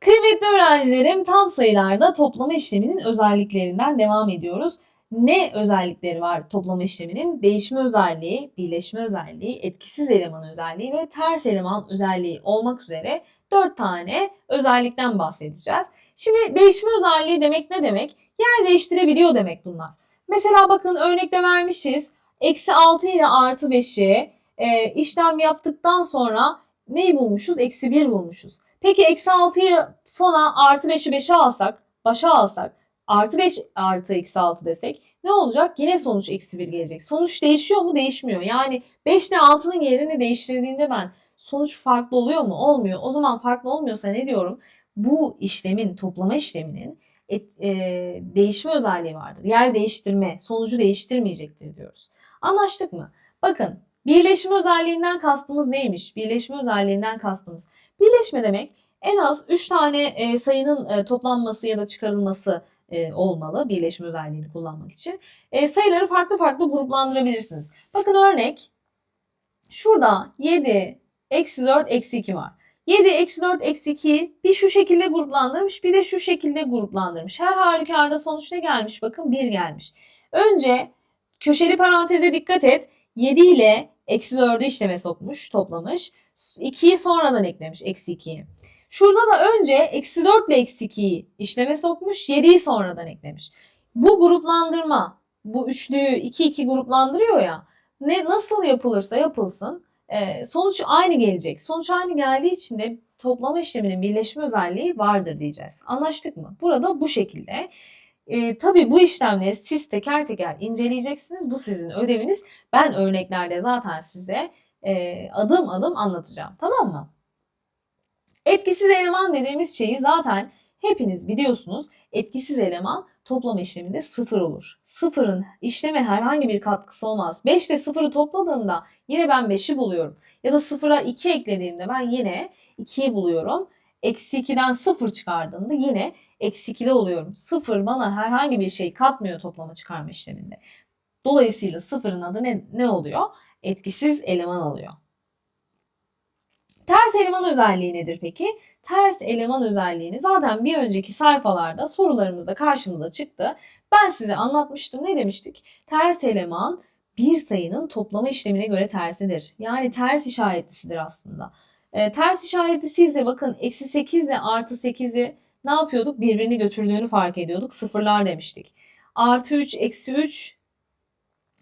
Kıymetli öğrencilerim tam sayılarda toplama işleminin özelliklerinden devam ediyoruz. Ne özellikleri var toplama işleminin? Değişme özelliği, birleşme özelliği, etkisiz eleman özelliği ve ters eleman özelliği olmak üzere 4 tane özellikten bahsedeceğiz. Şimdi değişme özelliği demek ne demek? Yer değiştirebiliyor demek bunlar. Mesela bakın örnekte vermişiz. Eksi 6 ile artı 5'i e, işlem yaptıktan sonra neyi bulmuşuz? Eksi 1 bulmuşuz. Peki eksi 6'yı sona artı 5'i 5'e alsak, başa alsak, artı 5 artı eksi 6 desek ne olacak? Yine sonuç eksi 1 gelecek. Sonuç değişiyor mu? Değişmiyor. Yani 5 ile 6'nın yerini değiştirdiğinde ben sonuç farklı oluyor mu? Olmuyor. O zaman farklı olmuyorsa ne diyorum? Bu işlemin, toplama işleminin et, e, değişme özelliği vardır. Yer değiştirme, sonucu değiştirmeyecektir diyoruz. Anlaştık mı? Bakın birleşme özelliğinden kastımız neymiş? Birleşme özelliğinden kastımız. Birleşme demek en az 3 tane e, sayının e, toplanması ya da çıkarılması e, olmalı birleşme özelliğini kullanmak için. Sayıları farklı farklı gruplandırabilirsiniz. Bakın örnek şurada 7, eksi 4, eksi 2 var. 7, eksi 4, eksi 2'yi bir şu şekilde gruplandırmış bir de şu şekilde gruplandırmış. Her halükarda sonuç ne gelmiş? Bakın 1 gelmiş. Önce köşeli paranteze dikkat et. 7 ile eksi 4'ü işleme sokmuş, toplamış. 2'yi sonradan eklemiş, eksi 2'yi. Şurada da önce eksi 4 ile eksi 2'yi işleme sokmuş, 7'yi sonradan eklemiş. Bu gruplandırma, bu üçlüyü 2 2 gruplandırıyor ya. Ne nasıl yapılırsa yapılsın e, sonuç aynı gelecek. Sonuç aynı geldiği için de toplama işleminin birleşme özelliği vardır diyeceğiz. Anlaştık mı? Burada bu şekilde. E, tabii bu işlemleri siz teker teker inceleyeceksiniz. Bu sizin ödeviniz. Ben örneklerde zaten size e, adım adım anlatacağım. Tamam mı? Etkisiz eleman dediğimiz şeyi zaten hepiniz biliyorsunuz. Etkisiz eleman toplama işleminde sıfır olur. Sıfırın işleme herhangi bir katkısı olmaz. 5 ile sıfırı topladığımda yine ben 5'i buluyorum. Ya da sıfıra 2 eklediğimde ben yine 2'yi buluyorum. Eksi 2'den 0 çıkardığımda yine eksi 2'de oluyorum. Sıfır bana herhangi bir şey katmıyor toplama çıkarma işleminde. Dolayısıyla sıfırın adı ne, ne oluyor? Etkisiz eleman alıyor. Ters eleman özelliği nedir peki? Ters eleman özelliğini zaten bir önceki sayfalarda sorularımızda karşımıza çıktı. Ben size anlatmıştım. Ne demiştik? Ters eleman bir sayının toplama işlemine göre tersidir. Yani ters işaretlisidir aslında. E, ters işaretlisi ise bakın eksi 8 ile artı 8'i ne yapıyorduk? Birbirini götürdüğünü fark ediyorduk. Sıfırlar demiştik. Artı 3, eksi 3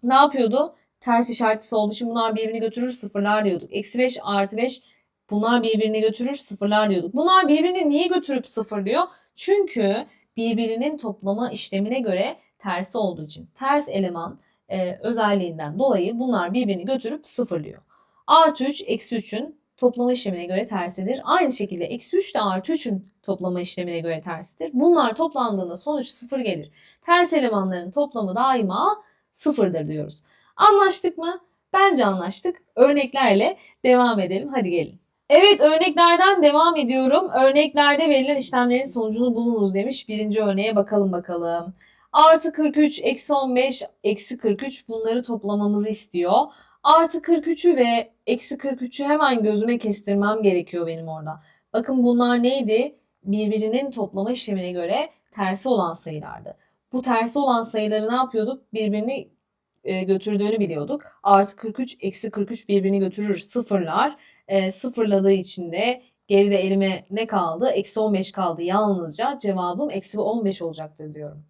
ne yapıyordu? Ters işaretlisi olduğu için bunlar birbirini götürür sıfırlar diyorduk. Eksi 5 artı 5 bunlar birbirini götürür sıfırlar diyorduk. Bunlar birbirini niye götürüp sıfırlıyor? Çünkü birbirinin toplama işlemine göre tersi olduğu için. Ters eleman e, özelliğinden dolayı bunlar birbirini götürüp sıfırlıyor. Artı 3 eksi 3'ün toplama işlemine göre tersidir. Aynı şekilde eksi 3 de artı 3'ün toplama işlemine göre tersidir. Bunlar toplandığında sonuç sıfır gelir. Ters elemanların toplamı daima sıfırdır diyoruz. Anlaştık mı? Bence anlaştık. Örneklerle devam edelim. Hadi gelin. Evet örneklerden devam ediyorum. Örneklerde verilen işlemlerin sonucunu bulunuz demiş. Birinci örneğe bakalım bakalım. Artı 43, eksi 15, eksi 43 bunları toplamamızı istiyor. Artı 43'ü ve eksi 43'ü hemen gözüme kestirmem gerekiyor benim orada. Bakın bunlar neydi? Birbirinin toplama işlemine göre tersi olan sayılardı. Bu tersi olan sayıları ne yapıyorduk? Birbirini e, götürdüğünü biliyorduk. Artı 43, eksi 43 birbirini götürür sıfırlar. E, sıfırladığı için de geride elime ne kaldı? Eksi 15 kaldı yalnızca. Cevabım eksi 15 olacaktır diyorum.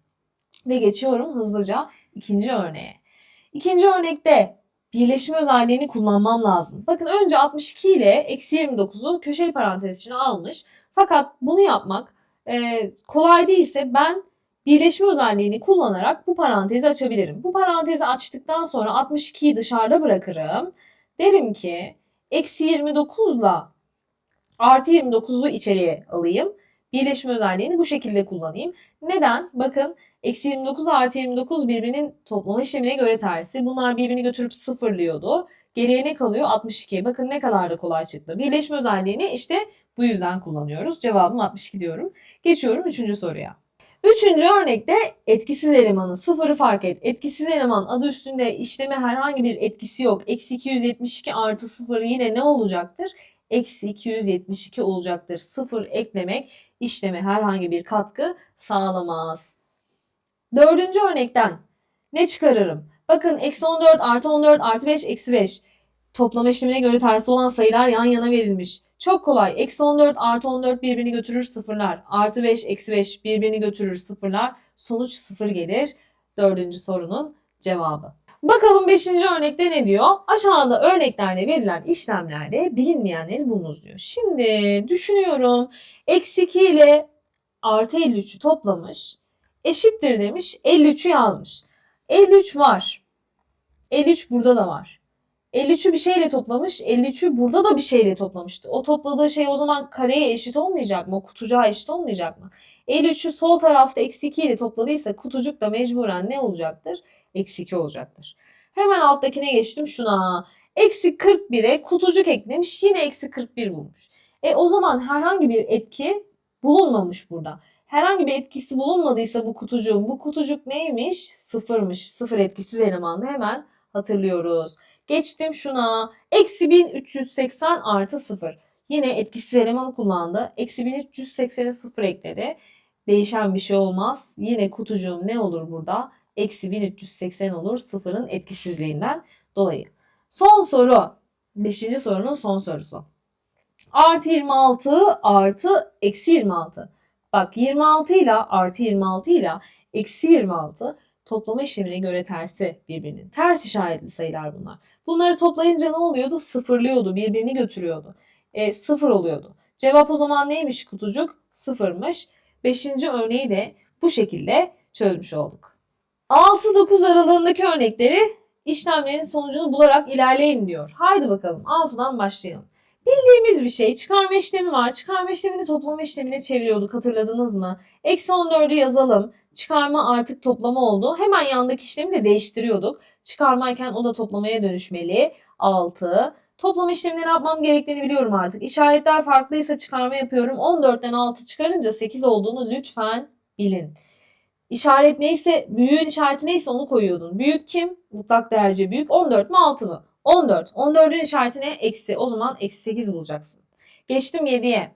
Ve geçiyorum hızlıca ikinci örneğe. İkinci örnekte birleşme özelliğini kullanmam lazım. Bakın önce 62 ile eksi 29'u köşeli parantez içine almış. Fakat bunu yapmak e, kolay değilse ben birleşme özelliğini kullanarak bu parantezi açabilirim. Bu parantezi açtıktan sonra 62'yi dışarıda bırakırım. Derim ki eksi 29 ile artı 29'u içeriye alayım. Birleşme özelliğini bu şekilde kullanayım. Neden? Bakın eksi 29 artı 29 birbirinin toplama işlemine göre tersi. Bunlar birbirini götürüp sıfırlıyordu. Geriye ne kalıyor? 62. Bakın ne kadar da kolay çıktı. Birleşme özelliğini işte bu yüzden kullanıyoruz. Cevabım 62 diyorum. Geçiyorum 3. soruya. Üçüncü örnekte etkisiz elemanı sıfırı fark et. Etkisiz eleman adı üstünde işleme herhangi bir etkisi yok. Eksi 272 artı sıfır yine ne olacaktır? Eksi 272 olacaktır. Sıfır eklemek işleme herhangi bir katkı sağlamaz. Dördüncü örnekten ne çıkarırım? Bakın eksi 14 artı 14 artı 5 eksi 5. Toplama işlemine göre tersi olan sayılar yan yana verilmiş. Çok kolay. Eksi 14 artı 14 birbirini götürür sıfırlar. Artı 5 eksi 5 birbirini götürür sıfırlar. Sonuç sıfır gelir. Dördüncü sorunun cevabı. Bakalım beşinci örnekte ne diyor? Aşağıda örneklerde verilen işlemlerde bilinmeyenleri bulunuz diyor. Şimdi düşünüyorum. Eksi 2 ile artı 53'ü toplamış. Eşittir demiş. 53'ü yazmış. 53 var. 53 burada da var. 53'ü bir şeyle toplamış. 53'ü burada da bir şeyle toplamıştı. O topladığı şey o zaman kareye eşit olmayacak mı? Kutucuğa eşit olmayacak mı? 53'ü sol tarafta eksi 2 ile topladıysa kutucuk da mecburen ne olacaktır? Eksi 2 olacaktır. Hemen alttakine geçtim şuna. Eksi 41'e kutucuk eklemiş. Yine eksi 41 bulmuş. E o zaman herhangi bir etki bulunmamış burada. Herhangi bir etkisi bulunmadıysa bu kutucuğun bu kutucuk neymiş? Sıfırmış. Sıfır etkisiz elemandı hemen hatırlıyoruz. Geçtim şuna. Eksi 1380 artı 0. Yine etkisiz elemanı kullandı. Eksi 1380'e 0 ekledi. Değişen bir şey olmaz. Yine kutucuğum ne olur burada? Eksi 1380 olur sıfırın etkisizliğinden dolayı. Son soru. Beşinci sorunun son sorusu. Artı 26 artı eksi 26. Bak 26 ile artı 26 ile eksi 26 toplama işlemine göre tersi birbirinin. Ters işaretli sayılar bunlar. Bunları toplayınca ne oluyordu? Sıfırlıyordu, birbirini götürüyordu. E, sıfır oluyordu. Cevap o zaman neymiş kutucuk? Sıfırmış. Beşinci örneği de bu şekilde çözmüş olduk. 6-9 aralığındaki örnekleri işlemlerin sonucunu bularak ilerleyin diyor. Haydi bakalım 6'dan başlayalım. Bildiğimiz bir şey çıkarma işlemi var. Çıkarma işlemini toplama işlemine çeviriyorduk hatırladınız mı? Eksi 14'ü yazalım. Çıkarma artık toplama oldu. Hemen yandaki işlemi de değiştiriyorduk. Çıkarmayken o da toplamaya dönüşmeli. 6. Toplama işleminde ne yapmam gerektiğini biliyorum artık. İşaretler farklıysa çıkarma yapıyorum. 14'ten 6 çıkarınca 8 olduğunu lütfen bilin. İşaret neyse, büyüğün işareti neyse onu koyuyordun. Büyük kim? Mutlak derece büyük. 14 mü 6 mı? 14. 14'ün işaretine eksi. O zaman eksi 8 bulacaksın. Geçtim 7'ye.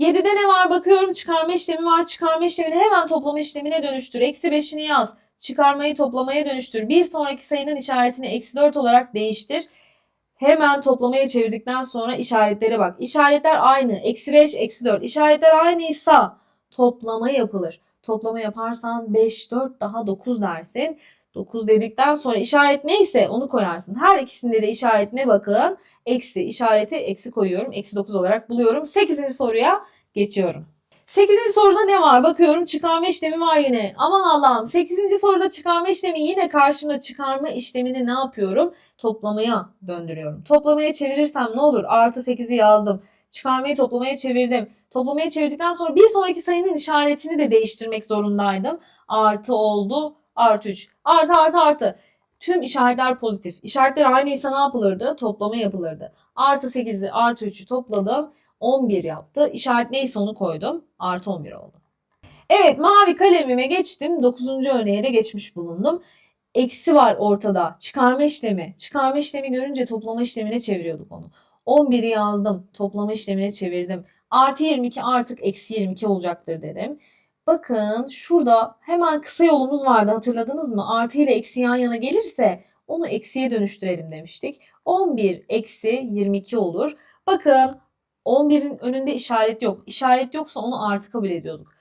7'de ne var bakıyorum çıkarma işlemi var. Çıkarma işlemini hemen toplama işlemine dönüştür. Eksi 5'ini yaz. Çıkarmayı toplamaya dönüştür. Bir sonraki sayının işaretini eksi 4 olarak değiştir. Hemen toplamaya çevirdikten sonra işaretlere bak. İşaretler aynı. Eksi 5, eksi 4. İşaretler aynıysa toplama yapılır. Toplama yaparsan 5, 4 daha 9 dersin. 9 dedikten sonra işaret neyse onu koyarsın. Her ikisinde de işaretine bakın. Eksi işareti eksi koyuyorum. Eksi 9 olarak buluyorum. 8. soruya geçiyorum. 8. soruda ne var? Bakıyorum çıkarma işlemi var yine. Aman Allah'ım 8. soruda çıkarma işlemi yine karşımda çıkarma işlemini ne yapıyorum? Toplamaya döndürüyorum. Toplamaya çevirirsem ne olur? Artı 8'i yazdım. Çıkarmayı toplamaya çevirdim. Toplamaya çevirdikten sonra bir sonraki sayının işaretini de değiştirmek zorundaydım. Artı oldu. Artı 3. Artı artı artı. Tüm işaretler pozitif. İşaretler aynıysa ne yapılırdı? Toplama yapılırdı. Artı 8'i artı 3'ü topladım. 11 yaptı. İşaret neyse onu koydum. Artı 11 oldu. Evet mavi kalemime geçtim. 9. örneğe de geçmiş bulundum. Eksi var ortada. Çıkarma işlemi. Çıkarma işlemi görünce toplama işlemine çeviriyorduk onu. 11'i yazdım. Toplama işlemine çevirdim. Artı 22 artık eksi 22 olacaktır dedim. Bakın şurada hemen kısa yolumuz vardı hatırladınız mı? Artı ile eksi yan yana gelirse onu eksiye dönüştürelim demiştik. 11 eksi 22 olur. Bakın 11'in önünde işaret yok. İşaret yoksa onu artı kabul ediyorduk.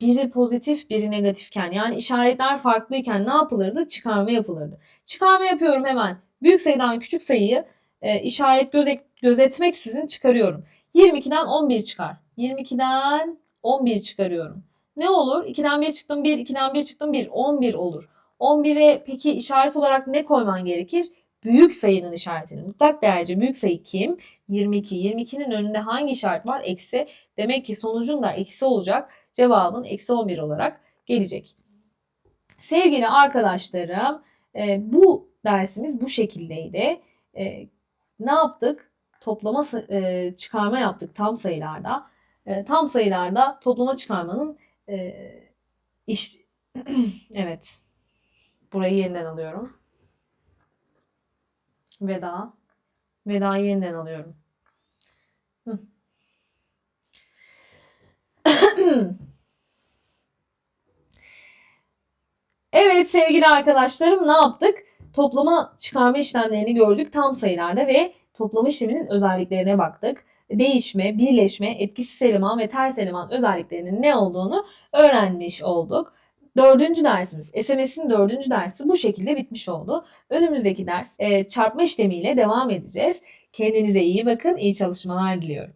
Biri pozitif, biri negatifken yani işaretler farklıyken ne yapılırdı? Çıkarma yapılırdı. Çıkarma yapıyorum hemen. Büyük sayıdan küçük sayıyı e, işaret gözet, gözetmeksizin çıkarıyorum. 22'den 11 çıkar. 22'den 11 çıkarıyorum. Ne olur? 2'den 1 çıktım 1, 2'den 1 çıktım 1. 11 olur. 11'e peki işaret olarak ne koyman gerekir? Büyük sayının işaretini. Mutlak derece büyük sayı kim? 22. 22'nin önünde hangi işaret var? Eksi. Demek ki sonucun da eksi olacak. Cevabın eksi 11 olarak gelecek. Sevgili arkadaşlarım e, bu dersimiz bu şekildeydi. E, ne yaptık? Toplama e, çıkarma yaptık tam sayılarda. E, tam sayılarda toplama çıkarmanın Ee, iş evet. Burayı yeniden alıyorum. Veda. Veda'yı yeniden alıyorum. Evet sevgili arkadaşlarım ne yaptık? Toplama çıkarma işlemlerini gördük tam sayılarda ve toplama işleminin özelliklerine baktık. Değişme, birleşme, etkisiz eleman ve ters eleman özelliklerinin ne olduğunu öğrenmiş olduk. Dördüncü dersimiz, SMS'in dördüncü dersi bu şekilde bitmiş oldu. Önümüzdeki ders e, çarpma işlemiyle devam edeceğiz. Kendinize iyi bakın, iyi çalışmalar diliyorum.